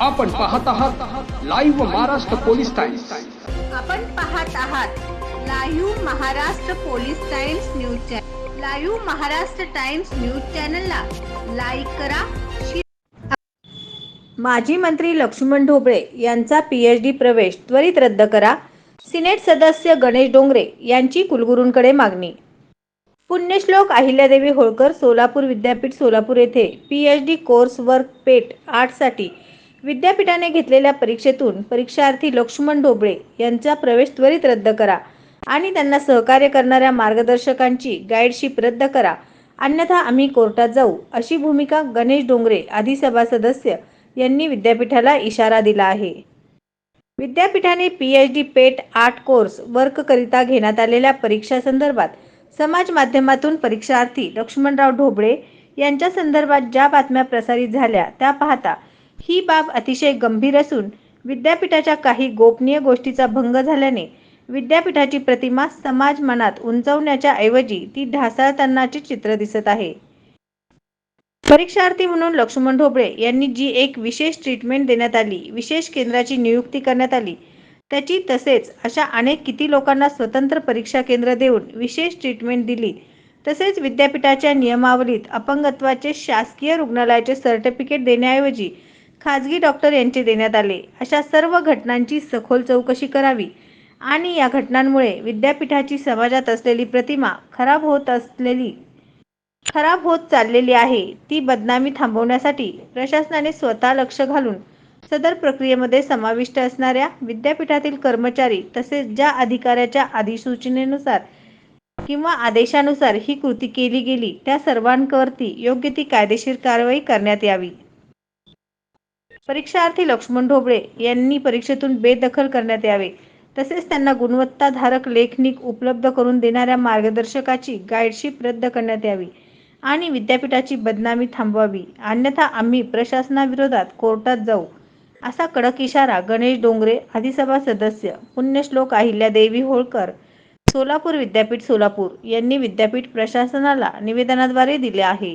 आपण पाहत आहात लाईव्ह महाराष्ट्र पोलीस टाइम्स आपण पाहत आहात live Maharashtra police Times news channel live Maharashtra Times news चॅनलला लाईक करा माजी मंत्री लक्ष्मण ढोबळे यांचा पीएच डी प्रवेश त्वरित रद्द करा. सिनेट सदस्य गणेश डोंगरे यांची कुलगुरूंकडे मागणी. पुण्यश्लोक अहिल्यादेवी होळकर सोलापूर विद्यापीठ सोलापूर येथे P H D course work PET आठसाठी विद्यापीठाने घेतलेल्या परीक्षेतून परीक्षार्थी लक्ष्मण ढोबळे यांचा प्रवेश त्वरित रद्द करा आणि त्यांना सहकार्य करणाऱ्या मार्गदर्शकांची गाईडशिप रद्द करा. अन्यथा आम्ही कोर्टात जाऊ अशी भूमिका गणेश डोंगरे आदी सभा सदस्य यांनी विद्यापीठाला इशारा दिला आहे. विद्यापीठाने P H D PET art course वर्ककरिता घेण्यात आलेल्या परीक्षासंदर्भात समाज माध्यमातून परीक्षार्थी लक्ष्मणराव ढोबळे यांच्या संदर्भात ज्या बातम्या प्रसारित झाल्या त्या पाहता ही बाब अतिशय गंभीर असून विद्यापीठाच्या काही गोपनीय गोष्टीचा भंग झाल्याने विद्यापीठाची प्रतिमा समाज मनात उंचवण्याच्या ऐवजी ती ढासळतानाचे चित्र दिसत आहे. परीक्षार्थी म्हणून लक्ष्मण ढोबळे यांनी जी एक विशेष ट्रीटमेंट देण्यात आली विशेष केंद्राची नियुक्ती करण्यात आली त्याची तसेच अशा अनेक किती लोकांना स्वतंत्र परीक्षा केंद्र देऊन विशेष ट्रीटमेंट दिली तसेच विद्यापीठाच्या नियमावलीत अपंगत्वाचे शासकीय रुग्णालयाचे सर्टिफिकेट देण्याऐवजी खाजगी डॉक्टर यांचे देण्यात आले. अशा सर्व घटनांची सखोल चौकशी करावी आणि या घटनांमुळे विद्यापीठाची समाजात असलेली प्रतिमा खराब होत असलेली खराब होत चाललेली आहे. ती बदनामी थांबवण्यासाठी प्रशासनाने स्वतः लक्ष घालून सदर प्रक्रियेमध्ये समाविष्ट असणाऱ्या विद्यापीठातील कर्मचारी तसेच ज्या अधिकाऱ्याच्या अधिसूचनेनुसार किंवा आदेशानुसार ही कृती केली गेली त्या सर्वांवरती योग्य ती कायदेशीर कारवाई करण्यात यावी. परीक्षार्थी लक्ष्मण ढोबळे यांनी परीक्षेतून बेदखल करण्यात यावे. तसेच त्यांना गुणवत्ताधारक लेखनिक उपलब्ध करून देणाऱ्या मार्गदर्शकाची गाईडशिप रद्द करण्यात यावी आणि विद्यापीठाची बदनामी थांबवावी. अन्यथा आम्ही प्रशासनाविरोधात कोर्टात जाऊ असा कडक इशारा गणेश डोंगरे आदिसभा सदस्य पुण्यश्लोक अहिल्यादेवी होळकर सोलापूर विद्यापीठ सोलापूर यांनी विद्यापीठ प्रशासनाला निवेदनाद्वारे दिले आहे.